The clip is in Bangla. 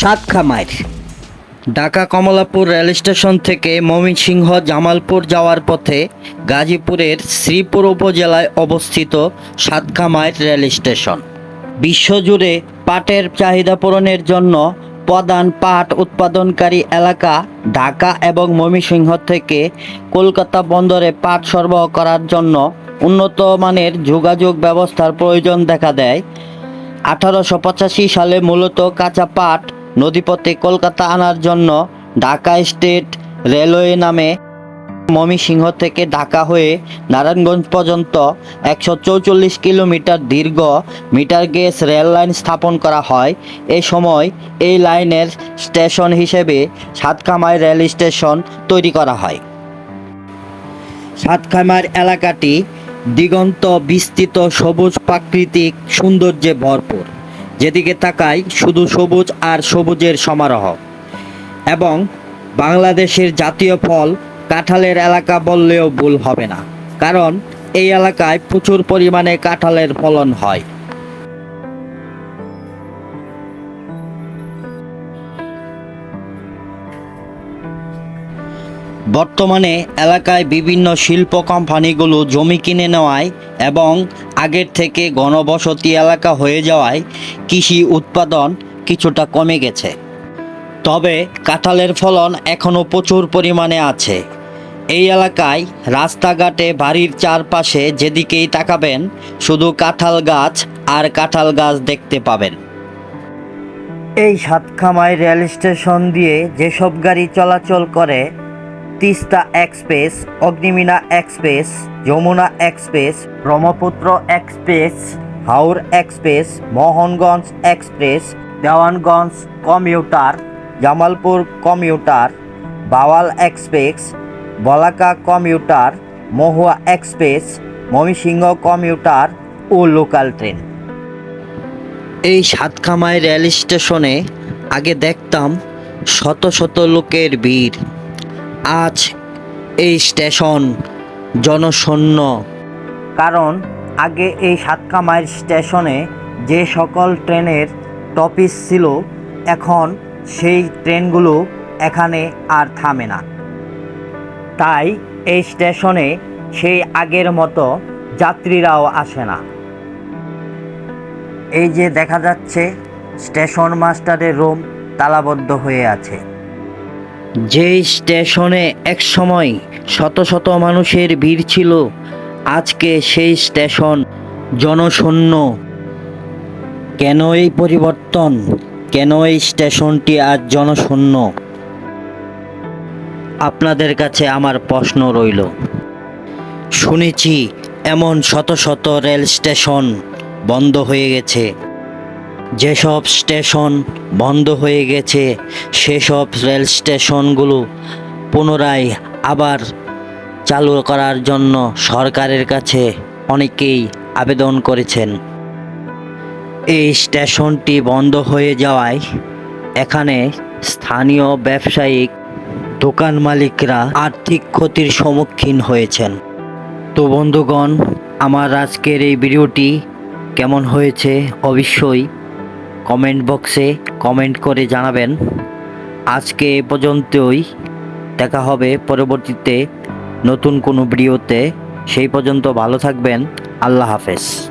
সাতখামাইর ঢাকা কমলাপুর রেল স্টেশন থেকে ময়মনসিংহ জামালপুর যাওয়ার পথে গাজীপুরের শ্রীপুর উপজেলায় অবস্থিত সাতখামাইর রেল স্টেশন। বিশ্বজুড়ে পাটের চাহিদা পূরণের জন্য প্রধান পাট উৎপাদনকারী এলাকা ঢাকা এবং ময়মনসিংহ থেকে কলকাতা বন্দরে পাট সরবরাহ করার জন্য উন্নত মানের যোগাযোগ ব্যবস্থার প্রয়োজন দেখা দেয়। আঠারোশো পঁচাশি সালে মূলত কাঁচা পাট নদীপথে কলকাতা আনার জন্য ঢাকা স্টেট রেলওয়ে নামে ময়মনসিংহ থেকে ঢাকা হয়ে নারায়ণগঞ্জ পর্যন্ত একশো চৌচল্লিশ কিলোমিটার দীর্ঘ মিটার গেজ রেল লাইন স্থাপন করা হয়। এ সময় এই লাইনের স্টেশন হিসেবে সাতখামাই রেল স্টেশন তৈরি করা হয়। সাতখামার এলাকাটি দিগন্ত বিস্তৃত সবুজ প্রাকৃতিক সৌন্দর্যে ভরপুর। যেদিকে তাকাই শুধু সবুজ আর সবুজের সমারোহ। এবং বাংলাদেশের জাতীয় ফল কাঁঠালের এলাকা বললেও ভুল হবে না, কারণ এই এলাকায় প্রচুর পরিমাণে কাঁঠালের ফলন হয়। বর্তমানে এলাকায় বিভিন্ন শিল্প কোম্পানিগুলো জমি কিনে নেওয়ায় এবং আগের থেকে ঘনবসতি এলাকা হয়ে যাওয়ায় কৃষি উৎপাদন কিছুটা কমে গেছে। তবে কাঁঠালের ফলন এখনও প্রচুর পরিমাণে আছে। এই এলাকায় রাস্তাঘাটে বাড়ির চারপাশে যেদিকেই তাকাবেন, শুধু কাঁঠাল গাছ আর কাঁঠাল গাছ দেখতে পাবেন। এই সাতখামায় রেল স্টেশন দিয়ে যেসব গাড়ি চলাচল করে Teesta express, Agnibina express, Jamuna express, Brahmaputra express, Haor express, Mohanganj express, Dewanganj commuter, Jamalpur commuter, Bhawal express, Balaka commuter, Mohua express, Mymensingh commuter ও লোকাল ট্রেন। এই সাতখামাই রেল স্টেশনে আগে দেখতাম শত শত লোকের ভিড়। আজ এই স্টেশন জনশূন্য। কারণ আগে এই সাতকামাইর স্টেশনে যে সকল ট্রেনের টপিস ছিল, এখন সেই ট্রেনগুলো এখানে আর থামে না। তাই এই স্টেশনে সেই আগের মতো যাত্রীরাও আসে না। এই যে দেখা যাচ্ছে, স্টেশন মাস্টারের রুম তালাবদ্ধ হয়ে আছে। যেই স্টেশনে একসময় শত শত মানুষের ভিড় ছিল, আজকে সেই স্টেশন জনশূন্য। কেন এই পরিবর্তন? কেন এই স্টেশনটি আজ জনশূন্য? আপনাদের কাছে আমার প্রশ্ন রইল। শুনেছি এমন শত শত রেল স্টেশন বন্ধ হয়ে গেছে। যেসব স্টেশন বন্ধ হয়ে গেছে, সেসব রেল স্টেশনগুলো পুনরায় আবার চালু করার জন্য সরকারের কাছে অনেকেই আবেদন করেছেন। এই স্টেশনটি বন্ধ হয়ে যাওয়ায় এখানে স্থানীয় ব্যবসায়িক দোকান মালিকরা আর্থিক ক্ষতির সম্মুখীন হয়েছেন। তো বন্ধুগণ, আমার আজকের এই ভিডিওটি কেমন হয়েছে অবশ্যই কমেন্ট বক্সে কমেন্ট করে জানাবেন। আজকে এ পর্যন্তই। দেখা হবে পরবর্তীতে নতুন কোনো ভিডিওতে। সেই পর্যন্ত ভালো থাকবেন। আল্লাহ হাফেজ।